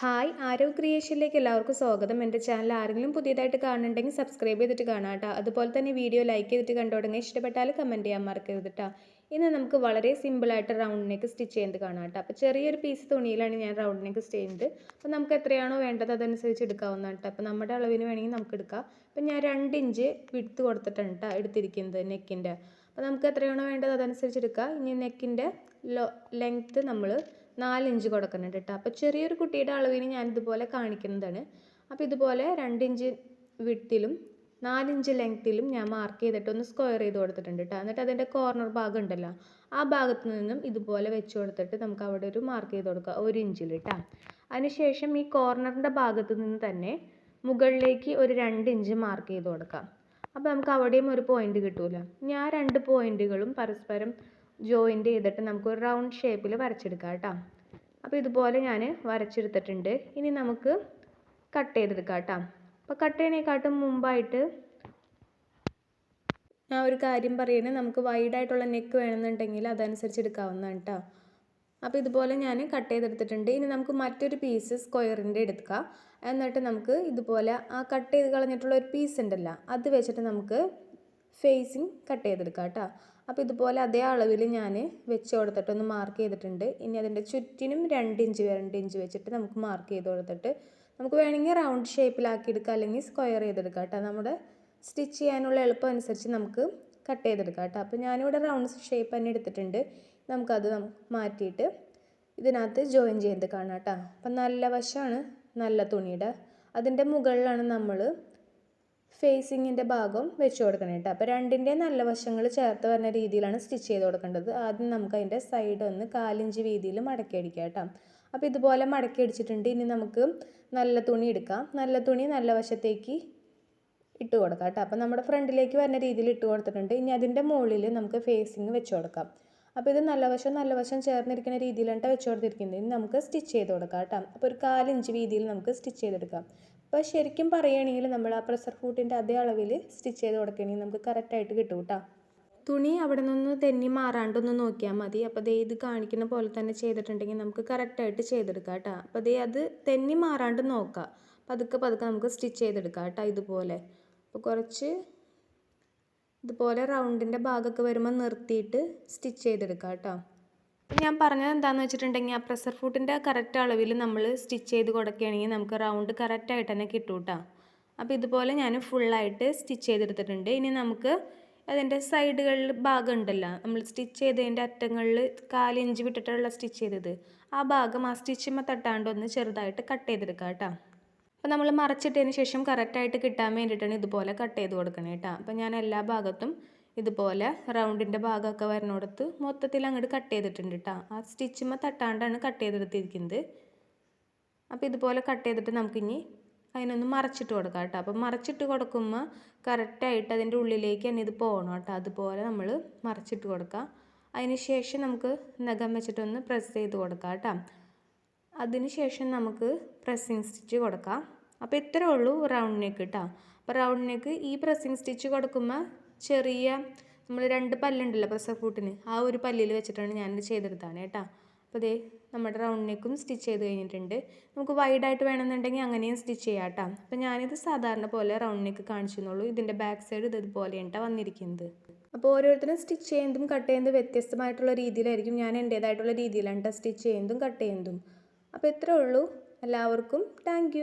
Hi ആരോഗ്യ ക്രിയേഷനിലേക്ക് എല്ലാവർക്കും സ്വാഗതം. എന്റെ ചാനൽ ആരെങ്കിലും പുതിയതായിട്ട് കാണുന്നുണ്ടെങ്കിൽ സബ്സ്ക്രൈബ് ചെയ്തിട്ട് കാണാം കേട്ടോ അതുപോലെ തന്നെ വീഡിയോ ലൈക്ക് ചെയ്തിട്ട് കണ്ടു തുടങ്ങി ഇഷ്ടപ്പെട്ടാൽ കമന്റ് ചെയ്യാൻ മറക്കരുത് കേട്ടോ ഇന്ന് നമുക്ക് വളരെ സിമ്പിളായിട്ട് റൗണ്ട് നെക്ക് സ്റ്റിച്ച് ചെയ്യുന്നത് കാണാം കേട്ടോ അപ്പോൾ ചെറിയൊരു പീസ് തുണിയിലാണ് ഞാൻ റൗണ്ടിനേക്ക് നെക്ക് ചെയ്യുന്നത് അപ്പോൾ നമുക്ക് എത്രയാണോ വേണ്ടത് അതനുസരിച്ച് എടുക്കാവുന്നതാണ് കേട്ടോ അപ്പോൾ നമ്മുടെ അളവിന് വേണമെങ്കിൽ നമുക്ക് എടുക്കാം. അപ്പോൾ ഞാൻ രണ്ട് ഇഞ്ച് വിടുത്ത് കൊടുത്തിട്ടാണ് കേട്ടോ എടുത്തിരിക്കുന്നത് നെക്കിന്റെ അപ്പോൾ നമുക്ക് എത്രയാണോ വേണ്ടത് അതനുസരിച്ച് എടുക്കാം. ഇനി നെക്കിന്റെ ലോ ലെങ്ത്ത് നമ്മൾ നാലിഞ്ച് കൊടുക്കുന്നുണ്ട് കേട്ടോ അപ്പോൾ ചെറിയൊരു കുട്ടിയുടെ അളവിന് ഞാൻ ഇതുപോലെ കാണിക്കുന്നതാണ്. അപ്പോൾ ഇതുപോലെ രണ്ടിഞ്ച് വിട്ടിലും നാലിഞ്ച് ലെങ്ത്തിലും ഞാൻ മാർക്ക് ചെയ്തിട്ട് ഒന്ന് സ്ക്വയർ ചെയ്ത് കൊടുത്തിട്ടുണ്ട് കേട്ടോ എന്നിട്ട് അതിന്റെ കോർണർ ഭാഗം ഉണ്ടല്ലോ ആ ഭാഗത്ത് നിന്നും ഇതുപോലെ വെച്ച് കൊടുത്തിട്ട് നമുക്ക് അവിടെ ഒരു മാർക്ക് ചെയ്ത് കൊടുക്കുക ഒരു ഇഞ്ചിൽ കേട്ടോ അതിനുശേഷം ഈ കോർണറിന്റെ ഭാഗത്ത് നിന്ന് തന്നെ മുകളിലേക്ക് ഒരു രണ്ട് ഇഞ്ച് മാർക്ക് ചെയ്ത് കൊടുക്കാം. അപ്പോൾ നമുക്ക് അവിടെയും ഒരു പോയിന്റ് കിട്ടൂല. ഞാൻ രണ്ട് പോയിന്റുകളും പരസ്പരം ജോയിന്റ് ചെയ്തിട്ട് നമുക്ക് ഒരു റൗണ്ട് ഷേപ്പിൽ വരച്ചെടുക്കാം കേട്ടോ. അപ്പോൾ ഇതുപോലെ ഞാൻ വരച്ചെടുത്തിട്ടുണ്ട്. ഇനി നമുക്ക് കട്ട് ചെയ്തെടുക്കാം കേട്ടോ. അപ്പോൾ കട്ട് ചെയ്യണേക്കാട്ടും മുമ്പായിട്ട് ഞാൻ ഒരു കാര്യം പറയുന്നത് നമുക്ക് വൈഡായിട്ടുള്ള നെക്ക് വേണമെന്നുണ്ടെങ്കിൽ അതനുസരിച്ച് എടുക്കാവുന്നതാണ് കേട്ടോ. അപ്പോൾ ഇതുപോലെ ഞാൻ കട്ട് ചെയ്തെടുത്തിട്ടുണ്ട്. ഇനി നമുക്ക് മറ്റൊരു പീസ് സ്ക്വയറിന്റെ എടുക്കാം. എന്നിട്ട് നമുക്ക് ഇതുപോലെ ആ കട്ട് ചെയ്ത് കളഞ്ഞിട്ടുള്ള ഒരു പീസ് ഉണ്ടല്ലോ അത് വെച്ചിട്ട് നമുക്ക് ഫേസിങ് കട്ട് ചെയ്തെടുക്കാം കേട്ടോ. അപ്പോൾ ഇതുപോലെ അതേ അളവിൽ ഞാൻ വെച്ച് കൊടുത്തിട്ട് ഒന്ന് മാർക്ക് ചെയ്തിട്ടുണ്ട്. ഇനി അതിന്റെ ചുറ്റിനും രണ്ട് ഇഞ്ച് രണ്ട് ഇഞ്ച് വെച്ചിട്ട് നമുക്ക് മാർക്ക് ചെയ്ത് കൊടുത്തിട്ട് നമുക്ക് വേണമെങ്കിൽ റൗണ്ട് ഷേപ്പിലാക്കി എടുക്കുക അല്ലെങ്കിൽ സ്ക്വയർ ചെയ്തെടുക്കാം കേട്ടോ. നമ്മുടെ സ്റ്റിച്ച് ചെയ്യാനുള്ള എളുപ്പം അനുസരിച്ച് നമുക്ക് കട്ട് ചെയ്തെടുക്കാം കേട്ടോ. അപ്പോൾ ഞാനിവിടെ റൗണ്ട് ഷേപ്പ് തന്നെ എടുത്തിട്ടുണ്ട്. നമുക്കത് മാറ്റിയിട്ട് ഇതിനകത്ത് ജോയിൻ ചെയ്ത് കാണാം കേട്ടോ. അപ്പം നല്ല വശമാണ് നല്ല തുണിയുടെ. അതിന്റെ മുകളിലാണ് നമ്മൾ ഫേസിങ്ങിന്റെ ഭാഗം വെച്ച് കൊടുക്കണം കേട്ടോ. അപ്പോൾ രണ്ടിന്റെ നല്ല വശങ്ങൾ ചേർത്ത് വരുന്ന രീതിയിലാണ് സ്റ്റിച്ച് ചെയ്ത് കൊടുക്കേണ്ടത്. ആദ്യം നമുക്ക് അതിന്റെ സൈഡ് ഒന്ന് കാലിഞ്ച് വീതിയിൽ മടക്കി അടിക്കാം കേട്ടോ. അപ്പോൾ ഇതുപോലെ മടക്കി അടിച്ചിട്ടുണ്ട്. ഇനി നമുക്ക് നല്ല തുണി എടുക്കാം. നല്ല തുണി നല്ല വശത്തേക്ക് ഇട്ട് കൊടുക്കാം കേട്ടോ. അപ്പോൾ നമ്മുടെ ഫ്രണ്ടിലേക്ക് വരുന്ന രീതിയിൽ ഇട്ട് കൊടുത്തിട്ടുണ്ട്. ഇനി അതിന്റെ മുകളിൽ നമുക്ക് ഫേസിങ് വെച്ച് കൊടുക്കാം. അപ്പോൾ ഇത് നല്ല വശം നല്ല വശം ചേർന്നിരിക്കുന്ന രീതിയിലാണ് വെച്ച് കൊടുത്തിരിക്കുന്നത്. ഇനി നമുക്ക് സ്റ്റിച്ച് ചെയ്ത് കൊടുക്കാം കേട്ടോ. അപ്പോൾ ഒരു കാലിഞ്ച് വീതിയിൽ നമുക്ക് സ്റ്റിച്ച് ചെയ്തെടുക്കാം. അപ്പോൾ ശരിക്കും പറയുകയാണെങ്കിൽ നമ്മൾ ആ പ്രഷർ ഫൂട്ടിന്റെ അതേ അളവിൽ സ്റ്റിച്ച് ചെയ്ത് കൊടുക്കുകയാണെങ്കിൽ നമുക്ക് കറക്റ്റായിട്ട് കിട്ടും കേട്ടോ. തുണി അവിടെ നിന്ന് തെന്നി മാറാണ്ടൊന്ന് നോക്കിയാൽ മതി. അപ്പോൾ ദേ ഇത് കാണിക്കുന്ന പോലെ തന്നെ ചെയ്തിട്ടുണ്ടെങ്കിൽ നമുക്ക് കറക്റ്റായിട്ട് ചെയ്തെടുക്കാം കേട്ടോ. അപ്പോൾ ദേ അത് തെന്നി മാറാണ്ട് നോക്കുക പതുക്കെ പതുക്കെ നമുക്ക് സ്റ്റിച്ച് ചെയ്തെടുക്കാം കേട്ടോ ഇതുപോലെ. അപ്പോൾ കുറച്ച് ഇതുപോലെ റൗണ്ടിന്റെ ഭാഗമൊക്കെ വരുമ്പോൾ നിർത്തിയിട്ട് സ്റ്റിച്ച് ചെയ്തെടുക്കാം കേട്ടോ. ഞാൻ പറഞ്ഞത് എന്താണെന്ന് വെച്ചിട്ടുണ്ടെങ്കിൽ ആ പ്രഷർ ഫുട്ടിന്റെ കറക്റ്റ് അളവിൽ നമ്മൾ സ്റ്റിച്ച് ചെയ്ത് കൊടുക്കുകയാണെങ്കിൽ നമുക്ക് റൗണ്ട് കറക്റ്റായിട്ട് തന്നെ കിട്ടും കേട്ടോ. അപ്പോൾ ഇതുപോലെ ഞാൻ ഫുള്ളായിട്ട് സ്റ്റിച്ച് ചെയ്തെടുത്തിട്ടുണ്ട്. ഇനി നമുക്ക് അതിന്റെ സൈഡുകളിൽ ഭാഗം ഉണ്ടല്ലോ നമ്മൾ സ്റ്റിച്ച് ചെയ്തതിന്റെ അറ്റങ്ങളിൽ കാലിഞ്ച് വിട്ടിട്ടുള്ള സ്റ്റിച്ച് ചെയ്തത്. ആ ഭാഗം ആ സ്റ്റിച്ചുമ്മ തട്ടാണ്ട് ഒന്ന് ചെറുതായിട്ട് കട്ട് ചെയ്തെടുക്കാം കേട്ടോ. അപ്പോൾ നമ്മൾ മറച്ചിട്ടതിന് ശേഷം കറക്റ്റായിട്ട് കിട്ടാൻ വേണ്ടിയിട്ടാണ് ഇതുപോലെ കട്ട് ചെയ്ത് കൊടുക്കണേ കേട്ടോ. അപ്പോൾ ഞാൻ എല്ലാ ഭാഗത്തും ഇതുപോലെ റൗണ്ടിന്റെ ഭാഗമൊക്കെ വരുന്നിടത്ത് മൊത്തത്തിൽ അങ്ങോട്ട് കട്ട് ചെയ്തിട്ടുണ്ട് കേട്ടോ ആ സ്റ്റിച്ചുമ്മ തട്ടാണ്ടാണ് കട്ട് ചെയ്തെടുത്തിരിക്കുന്നത്. അപ്പോൾ ഇതുപോലെ കട്ട് ചെയ്തിട്ട് നമുക്കിനി അതിനൊന്ന് മറച്ചിട്ട് കൊടുക്കാം കേട്ടോ അപ്പോൾ മറച്ചിട്ട് കൊടുക്കുമ്പോൾ കറക്റ്റായിട്ട് അതിന്റെ ഉള്ളിലേക്ക് തന്നെ ഇത് പോകണം കേട്ടോ അതുപോലെ നമ്മൾ മറച്ചിട്ട് കൊടുക്കാം. അതിന് ശേഷം നമുക്ക് നഖം വെച്ചിട്ടൊന്ന് പ്രസ് ചെയ്ത് കൊടുക്കാം കേട്ടോ അതിന് ശേഷം നമുക്ക് പ്രസ്സിങ് സ്റ്റിച്ച് കൊടുക്കാം. അപ്പോൾ ഇത്രേ ഉള്ളൂ റൗണ്ടിനേക്ക് കേട്ടോ അപ്പോൾ റൗണ്ടിനേക്ക് ഈ പ്രസ്സിങ് സ്റ്റിച്ച് കൊടുക്കുമ്പോൾ ചെറിയ നമ്മൾ രണ്ട് പല്ലുണ്ടല്ലോ പ്രസവ കൂട്ടിന് ആ ഒരു പല്ലിൽ വെച്ചിട്ടാണ് ഞാനിത് ചെയ്തെടുത്താണ് കേട്ടോ. അപ്പോൾ ദേ നമ്മുടെ റൗണ്ട് നെക്കും സ്റ്റിച്ച് ചെയ്ത് കഴിഞ്ഞിട്ടുണ്ട്. നമുക്ക് വൈഡായിട്ട് വേണമെന്നുണ്ടെങ്കിൽ അങ്ങനെയും സ്റ്റിച്ച് ചെയ്യാം കേട്ടോ. അപ്പോൾ ഞാനിത് സാധാരണ പോലെ റൗണ്ട് നെക്ക് കാണിച്ചെന്നുള്ളൂ. ഇതിന്റെ ബാക്ക് സൈഡ് ഇതുപോലെ ഇതുപോലെയാണ് വന്നിരിക്കുന്നത്. അപ്പോൾ ഓരോരുത്തരും സ്റ്റിച്ച് ചെയ്യുന്നതും കട്ട് ചെയ്യുന്നതും വ്യത്യസ്തമായിട്ടുള്ള രീതിയിലായിരിക്കും. ഞാൻ എന്റേതായിട്ടുള്ള രീതിയിലാണ് കേട്ടോ സ്റ്റിച്ച് ചെയ്യുന്നതും കട്ട് ചെയ്യുന്നതും. അപ്പോൾ ഇത്രേ ഉള്ളൂ. എല്ലാവർക്കും താങ്ക്